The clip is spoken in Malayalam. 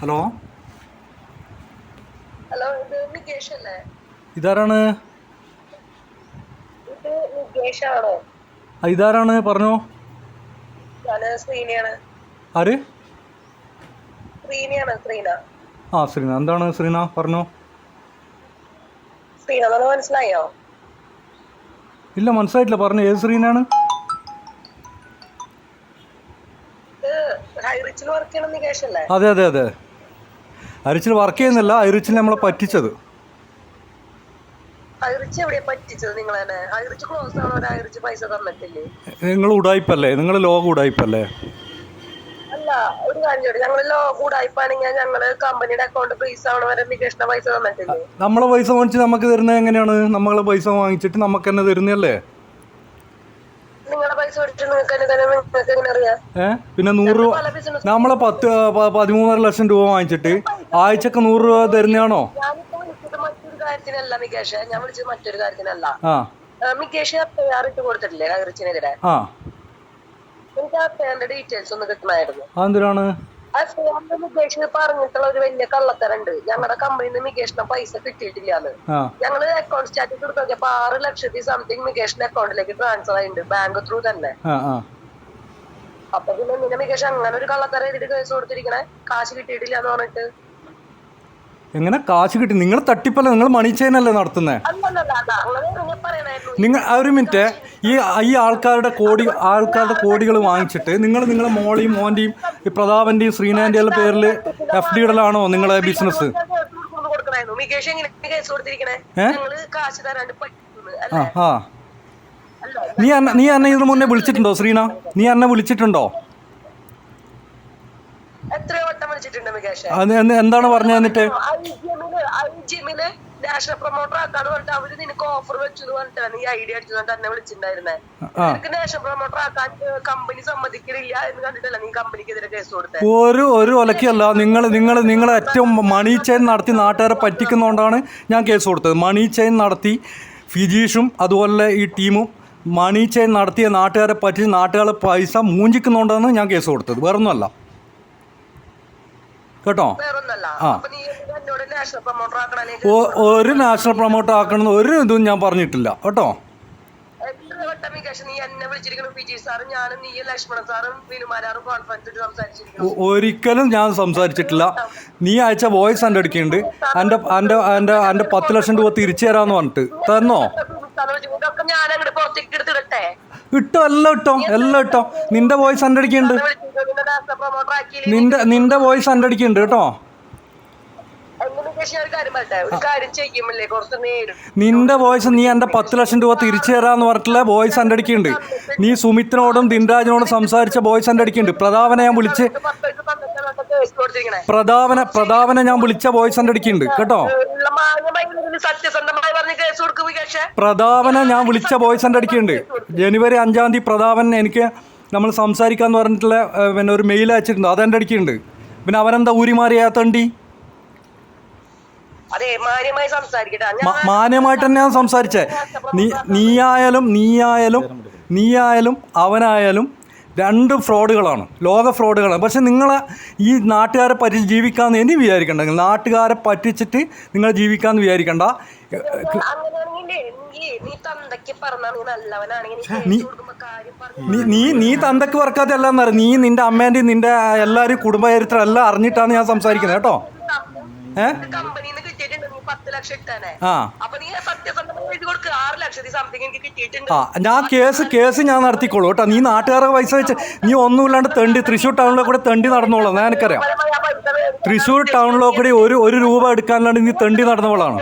ഹലോ? ഹലോ ഇത് നികേഷ് അല്ലേ? ഇതാരാണ്? ഇത് നികേഷ് ആണോ? ആ, ഇതാരാണ്? പറഞ്ഞോ. ഞാൻ ശ്രീനിയാണ്. ആര്? ശ്രീനിയാണ് ശ്രീന. ആ ശ്രീന. എന്താണ് ശ്രീന? പറഞ്ഞോ. ശ്രീന എന്ന് മനസ്സിലായോ? ഇല്ല മനസ്സിലായിട്ടില്ല. പറഞ്ഞു. ഏത് ശ്രീനാണ്? ഇത് ഹൈറിച്ചിൽ വർക്ക് ചെയ്യണ നികേഷ് അല്ലേ? അതെ അതെ അതെ. അരിച്ചിൽ വർക്ക് ചെയ്യുന്നില്ല അരിച്ചിൽ നമ്മളെ പറ്റിച്ചത്. നിങ്ങൾ ഉടായ്പല്ലേ നിങ്ങൾ ലോക ഉടായ്പല്ലേ അല്ല ഒരു കാര്യം ഞങ്ങൾ കമ്പനിയുടെ അക്കൗണ്ട് ഫ്രീസ് ആവണ വരെ നികേഷിന്റെ പൈസ തന്നിട്ടില്ലേ? നമ്മളെ പൈസ വാങ്ങിച്ച് നമുക്ക് തരുന്നത് എങ്ങനെയാണ്? നമ്മളെ പൈസ വാങ്ങിച്ചിട്ട് നമുക്ക് തന്നെ തരുന്നല്ലേ പിന്നെ നൂറ് രൂപ നമ്മളെ പത്ത് പതിമൂന്നര ലക്ഷം രൂപ വാങ്ങിച്ചിട്ട് ആഴ്ചക്ക് നൂറ് രൂപ തരുന്നതാണോ? മറ്റൊരു കാര്യത്തിനല്ല മികേഷ്. ഞാൻ വിളിച്ചത് മറ്റൊരു കാര്യത്തിനല്ല. നികേഷ് തയ്യാറിട്ട് കൊടുത്തിട്ടില്ലേ ഹൈറിച്ചിനെതിരെ ആ. എനിക്ക് ആ ഫാനിന്റെ ഡീറ്റെയിൽസ് ഒന്ന് കിട്ടണമായിരുന്നു അതെന്തിനാണ്? ആ ഫോണിൽ നികേഷ് പറഞ്ഞിട്ടുള്ള ഒരു വലിയ കള്ളത്തരണ്ട് ഞങ്ങളുടെ കമ്പനിന്ന് മികേഷിന് പൈസ കിട്ടിയിട്ടില്ലാന്ന്. ആ. ഞങ്ങൾ അക്കൗണ്ട് സ്റ്റാറ്റസ് എടുത്ത് നോക്കിയപ്പോ ആറ് ലക്ഷത്തി സംതിങ് മികേഷിന്റെ അക്കൗണ്ടിലേക്ക് ട്രാൻസ്ഫർ ആയിട്ടുണ്ട് ബാങ്ക് ത്രൂ തന്നെ. അപ്പൊ പിന്നെ നിന്നെ നികേഷ് അങ്ങനെ ഒരു കള്ളത്തരം എഴുതിട്ട് കേസ് കൊടുത്തിരിക്കണേ? കാശ് കിട്ടിയിട്ടില്ല എന്ന് പറഞ്ഞിട്ട്. എങ്ങനെ കാശ് കിട്ടി? നിങ്ങൾ തട്ടിപ്പല്ല? നിങ്ങൾ മണി ചെയിനല്ലേ നടത്തുന്നേ? നിങ്ങൾ ഒരു മിനിറ്റ് ഈ ഈ ആൾക്കാരുടെ കോടി ആൾക്കാരുടെ കോടികൾ വാങ്ങിച്ചിട്ട് നിങ്ങൾ നിങ്ങളെ മോളെയും മോന്റെയും ഈ പ്രതാപന്റെയും ശ്രീനാന്റെയും പേരിൽ എഫ് ഡി ഇടലാണോ നിങ്ങളെ ബിസിനസ് ആ നീ അന്ന നീ അന്നെ ഇതിനു മുന്നേ വിളിച്ചിട്ടുണ്ടോ ശ്രീന? നീ അന്നെ വിളിച്ചിട്ടുണ്ടോ? എന്ത് എന്താണ് പറഞ്ഞു എന്നിട്ട്? ഐജിഎമ്മിൽ ഐജിഎമ്മിൽ നാഷണൽ പ്രൊമോട്ടർ ആക്കാന്ന് പറഞ്ഞിട്ട് അവർ നിനക്ക് ഓഫർ വെച്ചു എന്ന് പറഞ്ഞിട്ടാണ് ഈ ഐഡിയ അടിച്ചു തന്നെ വിളിച്ചിട്ടുണ്ടായിരുന്നേ. നിനക്ക് നാഷണൽ പ്രൊമോട്ടർ ആക്കാൻ കമ്പനി സമ്മതിക്കണില്ല എന്ന് കണ്ടിട്ടല്ല നീ കമ്പനിക്കെതിരെ കേസ് കൊടുത്തത് ഒരു ഒരു ഒലക്കല്ല നിങ്ങൾ നിങ്ങൾ നിങ്ങൾ ഏറ്റവും മണി ചെയിൻ നടത്തി നാട്ടുകാരെ പറ്റിക്കുന്നതുകൊണ്ടാണ് ഞാൻ കേസ് കൊടുത്തത്. മണി ചെയിൻ നടത്തി ഫിജീഷും അതുപോലെ ഈ ടീമും മണി ചെയിൻ നടത്തിയ നാട്ടുകാരെ പറ്റി നാട്ടുകാരെ പൈസ മൂഞ്ചിക്കുന്നതുകൊണ്ടാണ് ഞാൻ കേസ് കൊടുത്തത്. വേറൊന്നുമല്ല. കേട്ടോ? ആ. നാഷണൽ ആക്കണേ ഒരു നാഷണൽ പ്രൊമോട്ടർ ആക്കണമെന്ന് ഒരു ഇതും ഞാൻ പറഞ്ഞിട്ടില്ല. കേട്ടോ? ഒരിക്കലും ഞാൻ സംസാരിച്ചിട്ടില്ല. നീ അയച്ച വോയിസ് എന്റെ അടുക്കുന്നുണ്ട് എന്റെ എന്റെ എന്റെ എന്റെ പത്ത് ലക്ഷം രൂപ തിരിച്ചു തരാമെന്ന് പറഞ്ഞിട്ട്. തന്നോ? ഇട്ടോ എല്ലാം ഇട്ടോ എല്ലാം ഇട്ടോ. നിന്റെ വോയിസ് എന്റെ അടിക്കുന്നുണ്ട് നിന്റെ നിന്റെ വോയിസ് അണ്ടടിക്കുണ്ട് അടിക്കുന്നുണ്ട് കേട്ടോ നിന്റെ വോയിസ് നീ എന്റെ പത്ത് ലക്ഷം രൂപ തിരിച്ചു തരാന്ന് പറഞ്ഞിട്ടുള്ള വോയിസ് അണ്ടടിക്കുണ്ട് അടിക്കുന്നുണ്ട് നീ സുമിത്തിനോടും ദിൻരാജിനോടും സംസാരിച്ച വോയിസ് അണ്ടടിക്കുണ്ട് അടിക്കുന്നുണ്ട് പ്രതാപനെ ഞാൻ വിളിച്ച് പ്രതാപന പ്രതാപനെ ഞാൻ വിളിച്ച വോയിസ് അണ്ടടിക്കുണ്ട് അടിക്കുന്നുണ്ട് കേട്ടോ പ്രതാപനെ ഞാൻ വിളിച്ച വോയിസ് അണ്ടടിക്കുണ്ട് അടിക്കുന്നുണ്ട് ജനുവരി അഞ്ചാം തീയതി പ്രതാപൻ എനിക്ക് നമ്മൾ സംസാരിക്കാന്ന് പറഞ്ഞിട്ടുള്ള പിന്നെ ഒരു മെയിൽ അയച്ചിട്ടുണ്ട്. അതെന്റെ അടിക്കുന്നുണ്ട് പിന്നെ അവനെന്താ ഊരിമാറിയാത്തണ്ടി അതെ മാന്യമായി സംസാരിക്കട്ടെ. ഞാൻ മ- മാന്യമായിട്ട് തന്നെയാണ് സംസാരിച്ചേ. നീ നീയായാലും നീയായാലും നീയായാലും അവനായാലും രണ്ട് ഫ്രോഡുകളാണ്. ലോക ഫ്രോഡുകളാണ്. പക്ഷെ നിങ്ങൾ ഈ നാട്ടുകാരെ പറ്റി ജീവിക്കാമെന്ന് ഇനി വിചാരിക്കണ്ട. നാട്ടുകാരെ പറ്റിച്ചിട്ട് നിങ്ങൾ ജീവിക്കാമെന്ന് വിചാരിക്കണ്ട. നീ നീ തന്തക്ക് വർക്കാത്ത എല്ലാം എന്നറിയാം നീ നിന്റെ അമ്മേന്റെയും നിന്റെ എല്ലാവരും കുടുംബചരിത്രം എല്ലാം അറിഞ്ഞിട്ടാണ് ഞാൻ സംസാരിക്കുന്നത് കേട്ടോ. ഏ? ആ. ഞാൻ കേസ് കേസ് ഞാൻ നടത്തിക്കോളൂ കേട്ടോ. നീ നാട്ടുകാരെ പൈസ വെച്ച് നീ ഒന്നുമില്ലാണ്ട് തെണ്ടി തൃശ്ശൂർ ടൗണിലെ കൂടെ തെണ്ടി നടന്നോളാം. ഞാൻ എനിക്കറിയാം. തൃശ്ശൂർ ടൗണിലെ കൂടി ഒരു ഒരു രൂപ എടുക്കാനില്ലാണ്ട് നീ തെണ്ടി നടന്നവളാണ്?